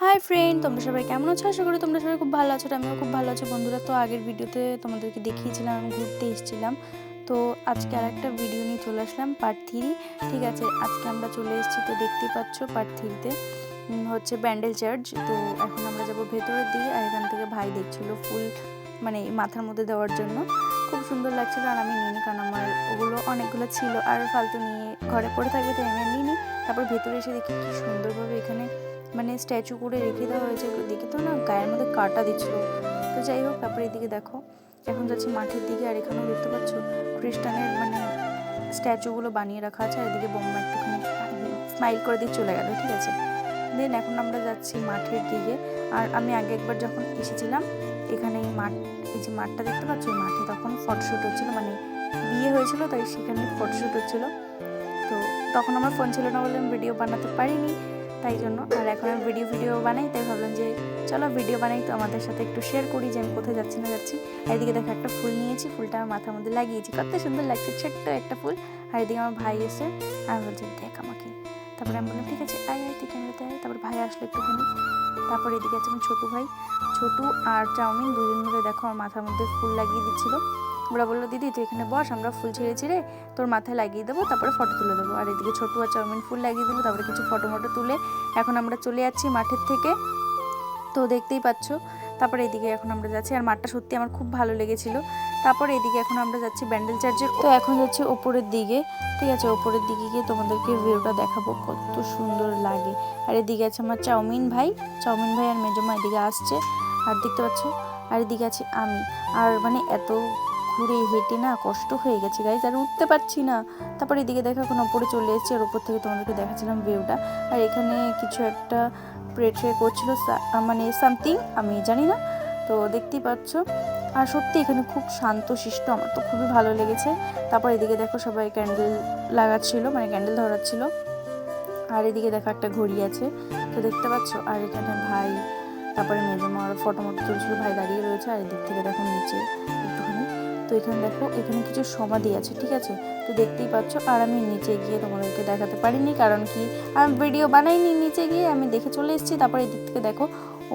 Hi friend তোমরা সবাই কেমন আছো? আশা করি তোমরা সবাই খুব ভালো আছো, আমিও খুব ভালো আছো। বন্ধুরা, তো আগের ভিডিওতে তোমাদেরকে দেখিয়েছিলাম, ঘুরতে এসেছিলাম। তো আজকে আর একটা ভিডিও নিয়ে চলে আসলাম পার্ট থ্রি ঠিক আছে, আজকে আমরা চলে এসেছি, তো দেখতেই পাচ্ছ পার্ট থ্রিতে হচ্ছে ব্যান্ডেল চার্চ তো এখন আমরা যাব ভেতরের দিকে, আর এখান থেকে ভাই দেখছিল ফুল মানে মাথার মধ্যে দেওয়ার জন্য। খুব সুন্দর লাগছিল, আর আমি নিইনি, কারণ আমার ওগুলো অনেকগুলো ছিল, আর ফালতু নিয়ে ঘরে পড়ে থাকবে, তাই আমি নিইনি। তারপর ভেতরে এসে দেখি কি সুন্দরভাবে এখানে মানে স্ট্যাচু করে রেখে দেওয়া হয়েছে। দেখে তো না গায়ের মধ্যে কাটা দিচ্ছিল। তো যাই হোক, তারপরে এদিকে দেখো, এখন যাচ্ছি মাঠের দিকে আর এখানেও দেখতে পাচ্ছ খ্রিস্টানের মানে স্ট্যাচুগুলো বানিয়ে রাখা আছে আর এদিকে বোম্বা একটুখানি স্মাইল করে দিয়ে চলে গেল, ঠিক আছে? দেন এখন আমরা যাচ্ছি মাঠের দিকে। আর আমি আগে একবার যখন এসেছিলাম, এখানে এই মাঠ, এই যে মাঠটা দেখতে পাচ্ছ? মাঠে তখন ফটোশ্যুট হচ্ছিল মানে বিয়ে হয়েছিল, তাই সেখানে ফটোশ্যুট হচ্ছিল। তো তখন আমার ফোন ছিল না বলে আমি ভিডিও বানাতে পারিনি। তাই জন্য। আর এখন আমি ভিডিও ভিডিও বানাই, তাই ভাবলাম যে চলো ভিডিও বানাই, তো আমাদের সাথে একটু শেয়ার করি যে আমি কোথায় যাচ্ছি, না যাচ্ছি। আর এদিকে দেখো একটা ফুল নিয়েছি, ফুলটা আমার মাথার মধ্যে লাগিয়েছি। কত সুন্দর লাগছে, ছোট্ট একটা ফুল। আর এদিকে আমার ভাই এসে আর বলছে, দেখ আমাকে। তারপরে আমি বললাম, ঠিক আছে, আয় আয়, তুই ক্যামেরাতে আয়। তারপর ভাই আসলো একটুখানি। তারপরে এদিকে আছে আমার ছোটু ভাই। ছোটু আর চাউমিন দুজন মিলে দেখো আমার মাথার মধ্যে ফুল লাগিয়ে দিচ্ছিল। ওরা বলল, দিদি, তুই এখানে বস, আমরা ফুল ছেড়ে ছেড়ে তোর মাথায় লাগিয়ে দেবো, তারপরে ফটো তুলে দেবো। আর এদিকে ছোটু আর চাউমিন ফুল লাগিয়ে দেবো তারপরে কিছু ফটো মটো তুলে এখন আমরা চলে যাচ্ছি মাঠের থেকে। তো দেখতেই পাচ্ছ, তারপরে এদিকে এখন আমরা যাচ্ছি, আর মাঠটা সত্যি আমার খুব ভালো লেগেছিলো। তারপরে এদিকে এখন আমরা যাচ্ছি ব্যান্ডেল চার্চের তো এখন যাচ্ছি ওপরের দিকে, ঠিক আছে, ওপরের দিকে গিয়ে তোমাদেরকে ভিউটা দেখাবো কত সুন্দর লাগে। আর এদিকে আছে আমার চাউমিন ভাই চাউমিন ভাই আর মেজমা এদিকে আসছে, আর দেখতে পাচ্ছ, আর এদিকে আছি আমি। আর মানে এত ঘুরে হেঁটে না কষ্ট হয়ে গেছে গাইজ আর উঠতে পারছি না। তারপর এদিকে দেখো এখন ওপরে চলে এসেছি, আর ওপর থেকে তোমাদেরকে দেখাচ্ছিলাম ভিউটা আর এখানে কিছু একটা প্রে ট্রে করছিল মানে সামথিং আমি জানি না। তো দেখতেই পাচ্ছ। আর সত্যি এখানে খুব শান্ত শিষ্ট আমার তো খুবই ভালো লেগেছে। তারপর এদিকে দেখো সবাই ক্যান্ডেল লাগাচ্ছিল মানে ক্যান্ডেল ধরাচ্ছিল। আর এদিকে দেখো একটা ঘড়ি আছে, তো দেখতে পাচ্ছ? আর এখানে ভাই, তারপরে মেজমা আর ফটো মটো তুলছিল, ভাই দাঁড়িয়ে রয়েছে, আর এদিক থেকে দেখো নিচে। তো এখানে দেখো, এখানে কিছু সমাধি আছে, ঠিক আছে? তো দেখতেই পাচ্ছ, আর আমি নিচে গিয়ে তোমাদেরকে দেখাতে পারিনি, কারণ কি? আমি ভিডিও বানাইনি, নিচে গিয়ে আমি দেখে চলে এসেছি। তারপরে এদিক থেকে দেখো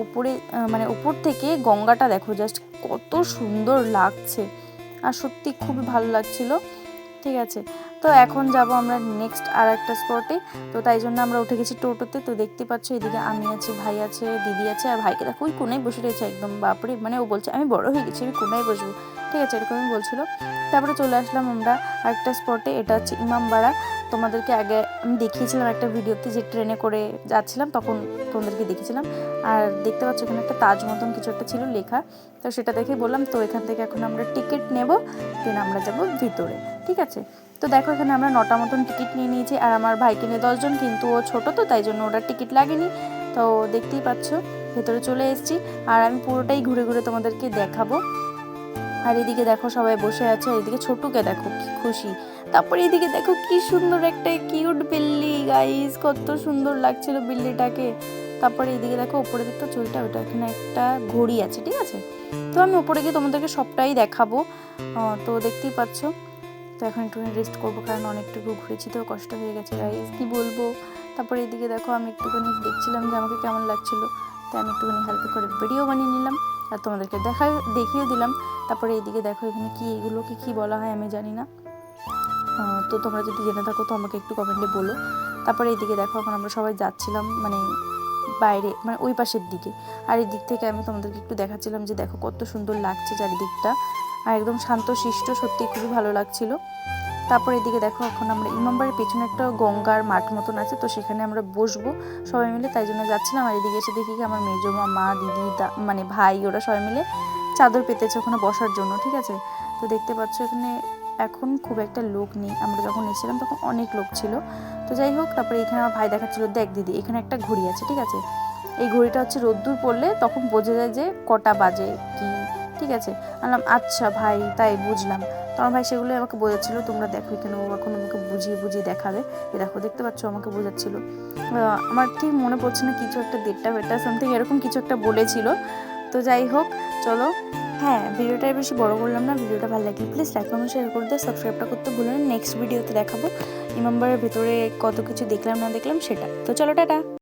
উপরে মানে উপর থেকে গঙ্গাটা দেখো জাস্ট কত সুন্দর লাগছে। আর সত্যি খুবই ভালো লাগছিল। ঠিক আছে। তো এখন যাব আমরা নেক্সট আর একটা স্পটে তো তাই জন্য আমরা উঠে গেছি টোটোতে। তো দেখতে পাচ্ছ এদিকে আমি আছি, ভাই আছে, দিদি আছে আর ভাইকে দেখো ওই কোনায় বসে রয়েছে একদম। বাপরে মানে ও বলছে, আমি বড় হয়ে গেছি, আমি কোনায় বসবো। ঠিক আছে, এরকমই বলছিল। তারপরে চলে আসলাম আমরা আরেকটা স্পটে এটা হচ্ছে ইমামবাড়া। তোমাদেরকে আগে আমি দেখিয়েছিলাম একটা ভিডিওতে যে ট্রেনে করে যাচ্ছিলাম, তখন তোমাদেরকে দেখেছিলাম আর দেখতে পাচ্ছ এখানে একটা তাজ মতন কিছু একটা ছিল লেখা। তো সেটা দেখে বললাম, তো এখান থেকে এখন আমরা টিকিট নেব দেন আমরা যাব ভিতরে। ঠিক আছে? তো দেখো এখানে আমরা নটা মতন টিকিট নিয়ে নিয়েছি। আর আমার ভাইকে নিয়ে দশজন কিন্তু ও ছোটো তো, তাই জন্য ওটা টিকিট লাগেনি। তো দেখতেই পাচ্ছ, ভেতরে চলে এসেছি। আর আমি পুরোটাই ঘুরে ঘুরে তোমাদেরকে দেখাবো। আর এদিকে দেখো সবাই বসে আছে, আর এদিকে ছোটুকে দেখো কি খুশি। তারপরে এদিকে দেখো কি সুন্দর একটা কিউট বিল্লি গাইস কত সুন্দর লাগছিল বিল্লিটাকে তারপরে এদিকে দেখো উপরে দেখতে চুলটা, ওটা এখানে একটা ঘড়ি আছে, ঠিক আছে? তো আমি উপরে গিয়ে তোমাদেরকে সবটাই দেখাবো। তো দেখতেই পাচ্ছ। তো এখন একটু রেস্ট করব, কারণ অনেকটুকু ঘুরেছি তো, কষ্ট হয়ে গেছে গাইস কি বলব? তারপরে এদিকে দেখো আমি একটুখানি দেখছিলাম যে আমাকে কেমন লাগছিল। তো আমি একটুখানি হালকা করে ভিডিও বানিয়ে নিলাম, আর তোমাদেরকে দেখা, দেখিয়ে দিলাম। তারপরে এইদিকে দেখো এখানে কি এগুলোকে কি বলা হয় আমি জানি না। তো তোমরা যদি জেনে থাকো তো আমাকে একটু কমেন্টে বলো। তারপরে এইদিকে দেখো এখন আমরা সবাই যাচ্ছিলাম মানে বাইরে মানে ওই পাশের দিকে। আর এই দিক থেকে আমি তোমাদেরকে একটু দেখাচ্ছিলাম যে দেখো কত সুন্দর লাগছে চারিদিকটা। আর একদম শান্ত, শিষ্ট সত্যি খুবই ভালো লাগছিল। তারপর এদিকে দেখো এখন আমরা ইমামবাড়ির পেছনে একটা গঙ্গার মাঠ মতন আছে, তো সেখানে আমরা বসবো সবাই মিলে, তাই জন্য যাচ্ছিলাম। আর এদিকে এসে দেখি কি আমার মেজমা, মা, দিদি মানে ভাই, ওরা সবাই মিলে চাদর পেতেছে ওখানে বসার জন্য, ঠিক আছে? তো দেখতে পাচ্ছ এখানে এখন খুব একটা লোক নেই। আমরা যখন এসেছিলাম তখন অনেক লোক ছিল। তো যাই হোক, তারপরে এখানে আমার ভাই দেখাচ্ছিল, দেখ দিদি, এখানে একটা ঘড়ি আছে, ঠিক আছে? এই ঘড়িটা হচ্ছে রোদ্দুর পড়লে তখন বোঝা যায় যে কটা বাজে কি, ঠিক আছে? আনলাম আচ্ছা ভাই, তাই বুঝলাম। তো আমার ভাই সেগুলোই আমাকে বোঝাচ্ছিল, তোমরা দেখো এখানে। ও এখন আমাকে বুঝিয়ে বুঝিয়ে দেখাবে। এ দেখো, দেখতে পাচ্ছ আমাকে বোঝাচ্ছিল। আমার ঠিক মনে পড়ছে না, কিছু একটা দেড়টা বেটা সামথিং এরকম কিছু একটা বলেছিল। তো যাই হোক চলো। হ্যাঁ ভিডিওটা বেশি বড় করলাম না, ভিডিওটা ভালো লাগলে প্লিজ লাইক কমেন্ট শেয়ার করে দিও সাবস্ক্রাইবটা করতে ভুলো না। নেক্সট ভিডিওতে দেখাবো। ইমামবারের ভেতরে কত কিছু দেখলাম, না দেখলাম, সেটা। তো চলো, টাটা!